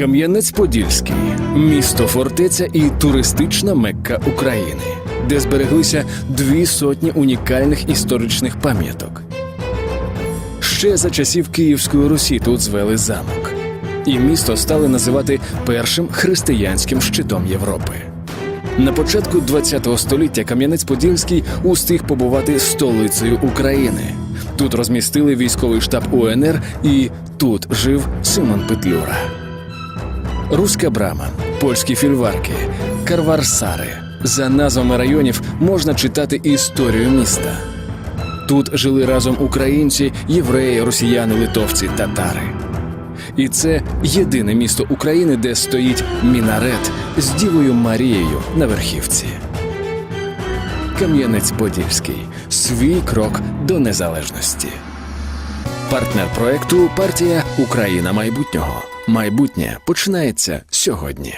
Кам'янець-Подільський місто фортеця і туристична мекка України, де збереглися дві сотні унікальних історичних пам'яток. Ще за часів Київської Русі тут звели замок, і місто стали називати першим християнським щитом Європи. На початку ХХ століття Кам'янець-Подільський устиг побувати столицею України. Тут розмістили військовий штаб УНР, і тут жив Симон Петлюра. Руська брама, польські фільварки, карварсари. За назвами районів можна читати історію міста. Тут жили разом українці, євреї, росіяни, литовці, татари. І це єдине місто України, де стоїть мінарет з Дівою Марією на верхівці. Кам'янець-Подільський. Свій крок до незалежності. Партнер проекту партія Україна майбутнього. Майбутнє починається сьогодні.